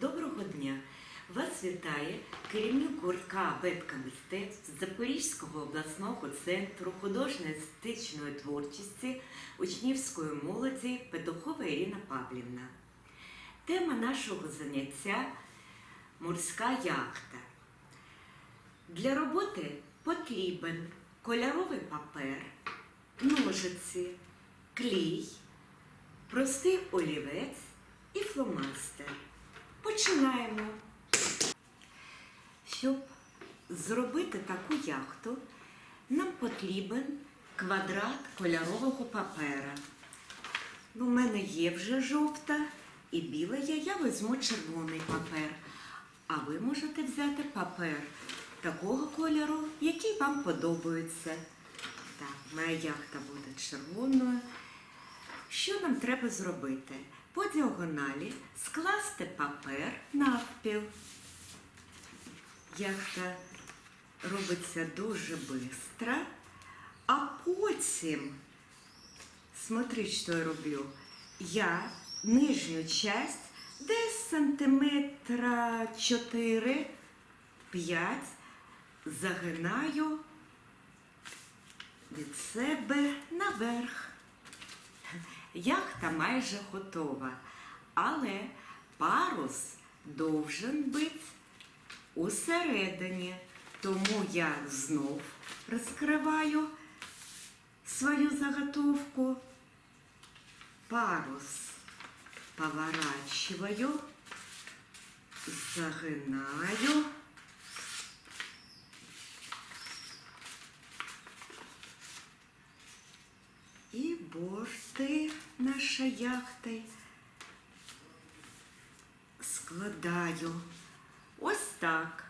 Доброго дня! Вас вітає керівник гуртка Бетка мистецтв Запорізького обласного центру художньо-естетичної творчості учнівської молоді Петухова Ірина Павлівна. Тема нашого заняття морська яхта. Для роботи потрібен кольоровий папер, ножиці, клей, простий олівець і фломастер. Починаємо. Щоб зробити таку яхту, нам потрібен квадрат кольорового папера. У мене є вже жовта і біла є, я візьму червоний папер. А ви можете взяти папер такого кольору, який вам подобається. Так, моя яхта буде червоною. Що нам треба зробити? По діагоналі скласти папер навпіл. Яхта робиться дуже швидко, а потім, смотри, що я роблю. Я нижню часть десь сантиметра 4-5 загинаю від себе наверх. Яхта майже готова, але парус довжен бути усередині. Тому я знов розкриваю свою заготовку. Парус поворачиваю, загинаю. І борти нашої яхти складаю. Ось так.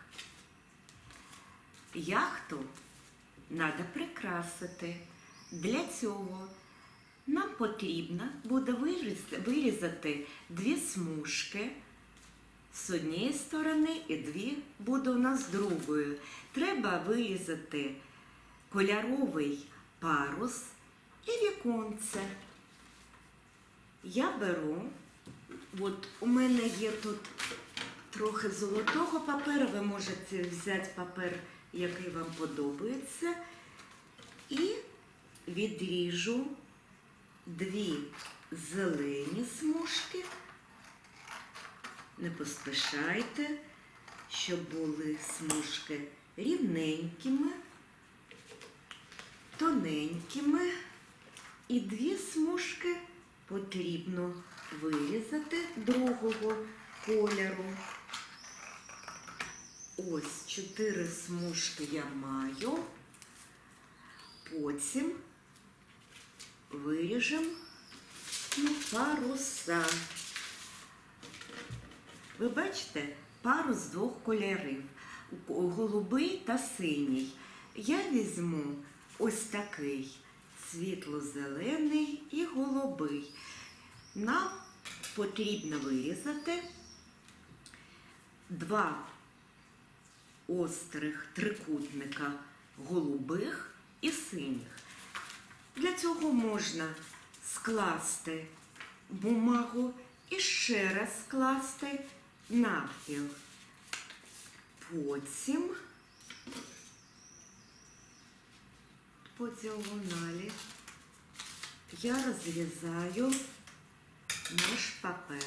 Яхту треба прикрасити. Для цього нам потрібно буде вирізати дві смужки з однієї сторони і дві буде у нас з другої. Треба вирізати кольоровий парус і віконце. Я беру, от у мене є тут трохи золотого паперу, ви можете взяти папер, який вам подобається, і відріжу дві зелені смужки. Не поспішайте, щоб були смужки рівненькими, тоненькими. І дві смужки потрібно вирізати другого кольору. Ось чотири смужки я маю. Потім виріжемо паруса. Ви бачите, парус двох кольорів голубий та синій. Я візьму ось такий світло-зелений і голубий. Нам потрібно вирізати два острих трикутника голубих і синіх. Для цього можна скласти бумагу і ще раз скласти навпіл. Потім по діагоналі я розрізаю наш папер.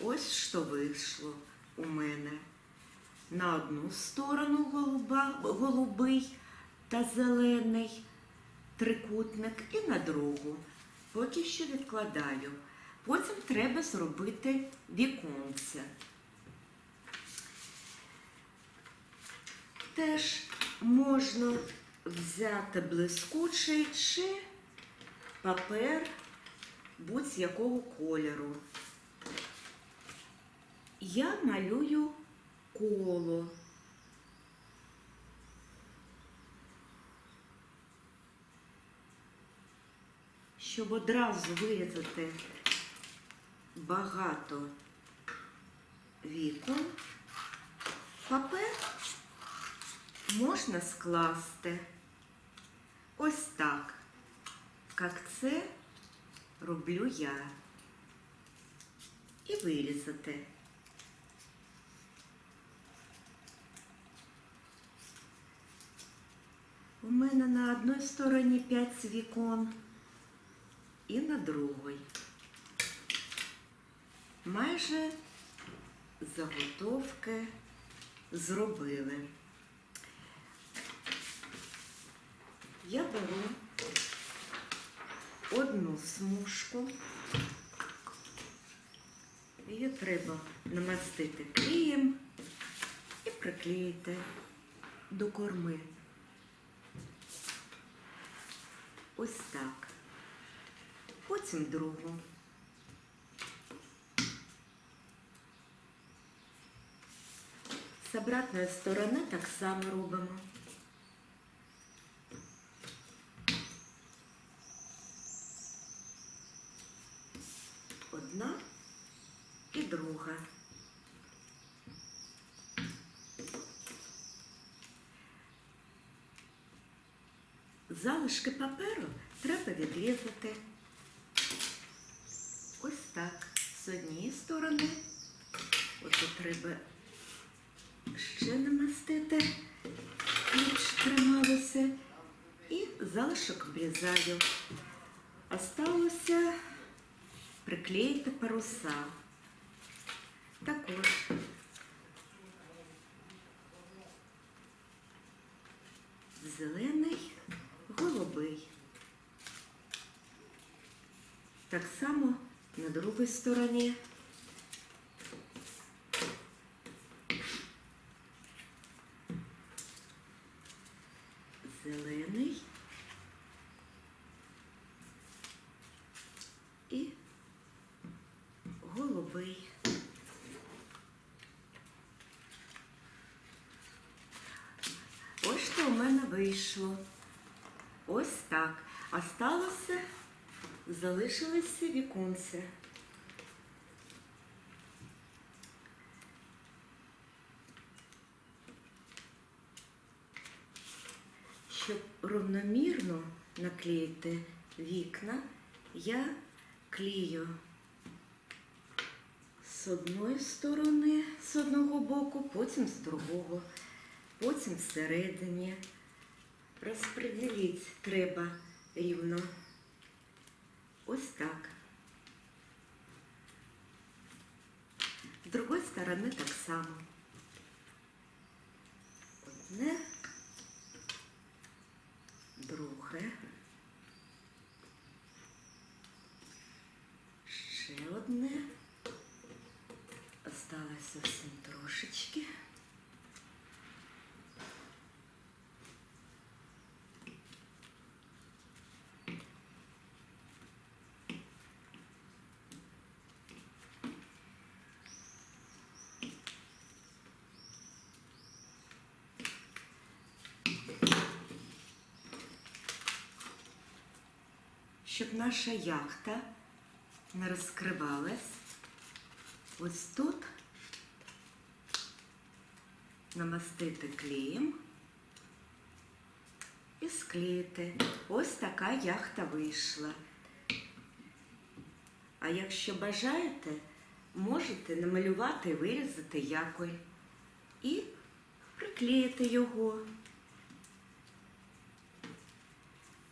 Ось що вийшло у мене. На одну сторону голуба, голубий та зелений трикутник і на другу. Поки що відкладаю. Потім треба зробити віконце. Теж можна взяти блискучий чи папер будь-якого кольору. Я малюю коло. Щоб одразу вирізати багато вікон, папер можна скласти ось так, як це роблю я, і вирізати. У мене на одній стороні 5 вікон і на другій. Майже заготовки зробили. Я беру одну смужку. Її треба намастити клеєм і приклеїти до корми. Ось так. Потім другу. З обратної сторони так само робимо. І. Залишки паперу треба відрізати. Ось так. З однієї сторони. Ось треба ще намастити, ніж трималося. І залишок обрізаю. Осталося приклеїти паруса. Також. Зелений, голубий. Так само на другій стороні. Зелений і голубий. Ось що у мене вийшло. Осталося, залишилися віконця. Щоб рівномірно наклеїти вікна, я клею з одної сторони, з одного боку, потім з другого, потім всередині. Розподілити треба рівно. Ось так. З другої сторони так само. Одне, друге. Ще одне. Осталось зовсім трошечки. Щоб наша яхта не розкривалась, ось тут намастити клеєм і склеїти. Ось така яхта вийшла. А якщо бажаєте, можете намалювати і вирізати якорь і приклеїти його.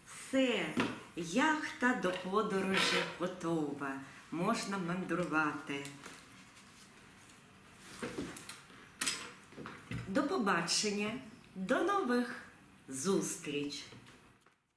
Все, яхта до подорожі готова. Можна мандрувати. До побачення, до нових зустріч!